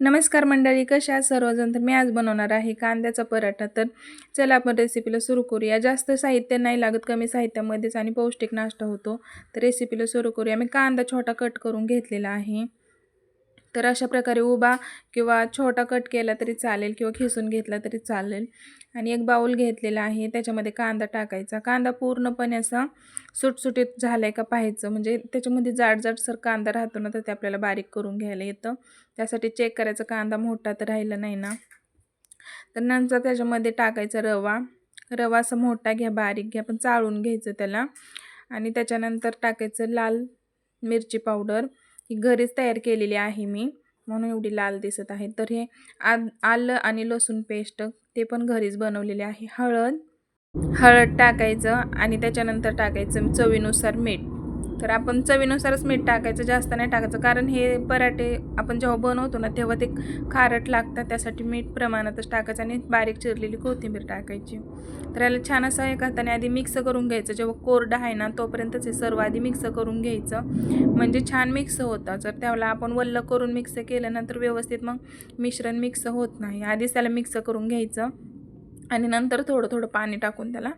नमस्कार मंडळी कशा आहात सर्वजण? तर मी आज बनवणार आहे कांद्याचा पराठा. तर चला आपण रेसिपीला सुरू करूया. जास्त साहित्य नाही लागत कमी साहित्यामध्येच आणि पौष्टिक नाश्ता होतो. तर रेसिपीला सुरू करूया. मी कांदा छोटा कट करून घेतलेला आहे. तर अशा प्रकारे उभा किंवा छोटा कट केला तरी चालेल किंवा खिसून घेतला तरी चालेल. आणि एक बाऊल घेतलेला आहे त्याच्यामध्ये कांदा टाकायचा. कांदा पूर्णपणे असा सुटसुटीत झाला आहे का पाहायचं. म्हणजे त्याच्यामध्ये जाडजाडसर कांदा राहतो ना तर ते आपल्याला बारीक करून घ्यायला येतं. त्यासाठी चेक करायचा कांदा मोठा तर राहिला नाही ना. तर नंतर त्याच्यामध्ये टाकायचा रवा. रवा असा मोठा घ्या बारीक घ्या पण चाळून घ्यायचं त्याला. आणि त्याच्यानंतर टाकायचं लाल मिरची पावडर. ही घरीच तयार केलेली आहे मी म्हणून एवढी लाल दिसत आहे. तर हे आद आलं आणि लसूण पेस्ट ते पण घरीच बनवलेले आहे. हळद हळद टाकायचं आणि त्याच्यानंतर टाकायचं चवीनुसार मीठ. तर आपण चवीनुसारच मीठ टाकायचं जास्त नाही टाकायचं. कारण हे पराठे आपण जेव्हा बनवतो ना तेव्हा ते खारट लागतात. त्यासाठी मीठ प्रमाणातच टाकायचं आणि बारीक चिरलेली कोथिंबीर टाकायची. तर याला छान असं एक हाताने आधी मिक्स करून घ्यायचं. जेव्हा कोरडं आहे ना तोपर्यंतच हे सर्व आधी मिक्स करून घ्यायचं. म्हणजे छान मिक्स होतं. जर त्याला आपण वल्ल करून मिक्स केलं नंतर व्यवस्थित मग मिश्रण मिक्स होत नाही. आधीच त्याला मिक्स करून घ्यायचं. आणि नंतर थोडं थोडं पाणी टाकून त्याला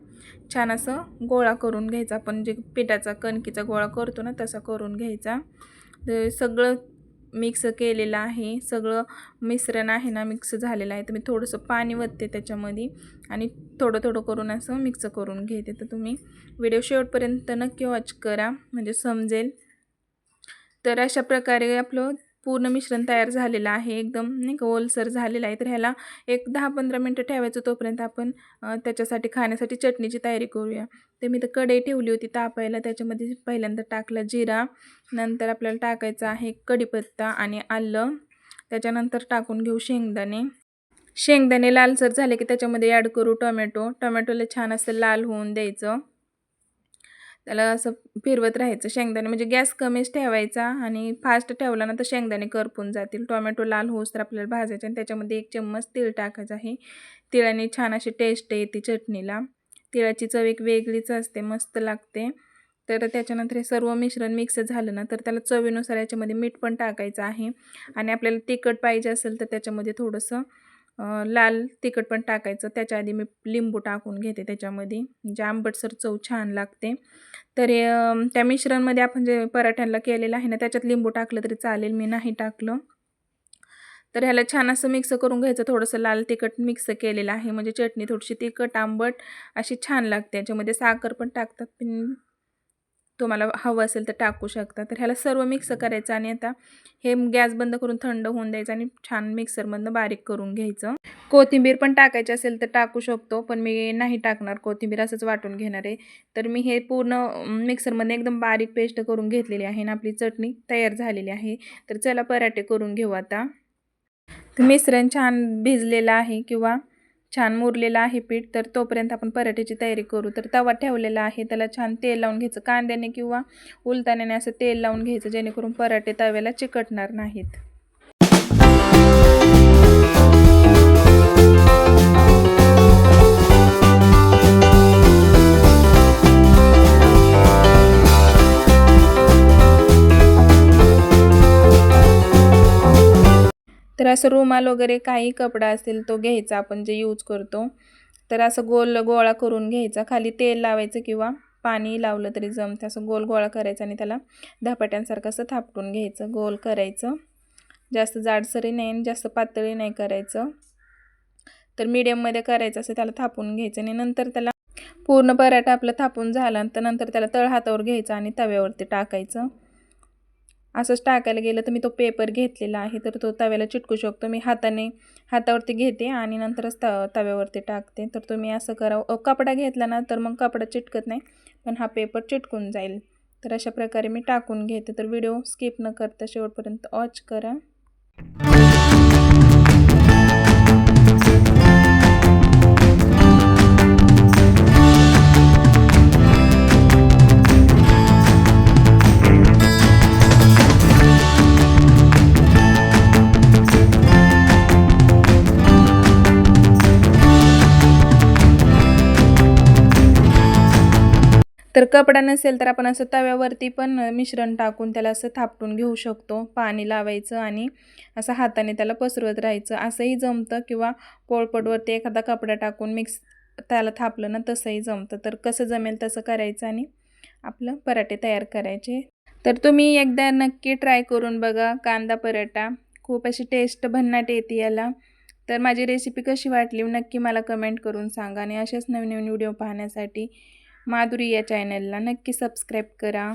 छान असं गोळा करून घ्यायचा. आपण जे पिठाचा कणकीचा गोळा करतो ना तसा करून घ्यायचा. तर सगळं मिक्स केलेलं आहे. सगळं मिश्रण आहे ना मिक्स झालेलं आहे. तर मी थोडंसं पाणी वतते त्याच्यामध्ये आणि थोडं थोडं करून असं मिक्स करून घेते. तर तुम्ही व्हिडिओ शेवटपर्यंत नक्की वॉच करा. म्हणजे समजेल. तर अशा प्रकारे आपलं पूर्ण मिश्रण तयार झालेलं आहे. एकदम नाही का ओलसर झालेलं आहे. तर ह्याला एक दहा पंधरा मिनटं ठेवायचं तोपर्यंत आपण त्याच्यासाठी खाण्यासाठी चटणीची तयारी करूया. तर मी तर कढई ठेवली होती तापायला. त्याच्यामध्ये पहिल्यांदा टाकलं जिरा. नंतर आपल्याला टाकायचं आहे कढीपत्ता आणि आलं. त्याच्यानंतर टाकून घेऊ शेंगदाणे. शेंगदाणे लालसर झाले की त्याच्यामध्ये ॲड करू टोमॅटो. टोमॅटोला छान असं लाल होऊन द्यायचं. त्याला असं फिरवत राहायचं शेंगदाणे म्हणजे गॅस कमीच ठेवायचा आणि फास्ट ठेवला ना तर शेंगदाणे करपून जातील. टोमॅटो लाल होस तर आपल्याला भाजायचे आणि त्याच्यामध्ये एक चम्मच तीळ टाकायचं आहे. तिळाने छान अशी टेस्ट येते चटणीला. तिळाची चव एक वेगळीच असते मस्त लागते. तर त्याच्यानंतर हे सर्व मिश्रण मिक्स झालं ना तर त्याला चवीनुसार याच्यामध्ये मीठ पण टाकायचं आहे. आणि आपल्याला तिखट पाहिजे असेल तर त्याच्यामध्ये थोडंसं लाल तिखट पण टाकायचं. त्याच्या आधी मी लिंबू टाकून घेते त्याच्यामध्ये. म्हणजे आंबटसर चव छान लागते. तर त्या मिश्रणमध्ये आपण जे पराठ्यांना केलेलं आहे ना त्याच्यात लिंबू टाकलं तरी चालेल. मी नाही टाकलं. तर ह्याला छान असं मिक्स करून घ्यायचं. थोडंसं लाल तिखट मिक्स केलेलं आहे. म्हणजे चटणी थोडीशी तिखट आंबट अशी छान लागते. याच्यामध्ये साखर पण टाकतात. पण तुम्हाला हवं असेल तर टाकू शकता. तर ह्याला सर्व मिक्स करायचं आणि आता हे गॅस बंद करून थंड होऊन द्यायचं आणि छान मिक्सरमधनं बारीक करून घ्यायचं. कोथिंबीर पण टाकायची असेल तर टाकू शकतो पण मी नाही टाकणार. कोथिंबीर असंच वाटून घेणार आहे. तर मी हे पूर्ण मिक्सरमध्ये एकदम बारीक पेस्ट करून घेतलेली आहे आणि आपली चटणी तयार झालेली आहे. तर चला पराठे करून घेऊ आता. मिश्रण छान भिजलेलं आहे किंवा छान मुरलेलं आहे पीठ तर तोपर्यंत आपण पराठ्याची तयारी करू. तर तवा ठेवलेला आहे त्याला छान तेल लावून घ्यायचं. कांद्याने किंवा उलताण्याने असं तेल लावून घ्यायचं जेणेकरून पराठे तव्याला चिकटणार नाहीत. तर असं रुमाल वगैरे काही कपडा असेल तो घ्यायचा आपण जे यूज करतो. तर असं गोल गोळा करून घ्यायचा. खाली तेल लावायचं किंवा पाणी लावलं तरी जमतं. असं गोल गोळा करायचा आणि त्याला धपाट्यांसारखं असं थापटून घ्यायचं. गोल करायचं. जास्त जाडसरी नाही आणि जास्त पातळी नाही करायचं. तर मीडियममध्ये करायचं असं त्याला थापून घ्यायचं आणि नंतर त्याला पूर्ण पराठा आपलं थापून झाला तर नंतर त्याला तळ हातावर घ्यायचं आणि तव्यावरती टाकायचं. असंच टाकायला गेलं तर मी तो पेपर घेतलेला आहे तर तो तव्याला चिटकू शकतो. मी हाताने हातावरती घेते आणि नंतरच त तव्यावरती टाकते. तर तुम्ही असं करावं कपडा घेतला ना तर मग कपडा चिटकत नाही पण हा पेपर चिटकून जाईल. तर अशा प्रकारे मी टाकून घेते. तर व्हिडिओ स्किप न करता शेवटपर्यंत वॉच करा. तर कपडा नसेल तर आपण असं तव्यावरती पण मिश्रण टाकून त्याला असं थापटून घेऊ शकतो. पाणी लावायचं आणि असं हाताने त्याला पसरवत राहायचं. असंही जमतं किंवा पोळपटवरती एखादा कपडा टाकून मिक्स त्याला थापलं ना तसंही जमतं. तर कसं जमेल तसं करायचं आणि आपलं पराठे तयार करायचे. तर तुम्ही एकदा नक्की ट्राय करून बघा कांदा पराठा. खूप अशी टेस्ट भन्नाट येते याला. तर माझी रेसिपी कशी वाटली नक्की मला कमेंट करून सांगा आणि असेच नवीन नवीन व्हिडिओ पाहण्यासाठी माधुरी या चॅनलला नक्की सबस्क्राईब करा.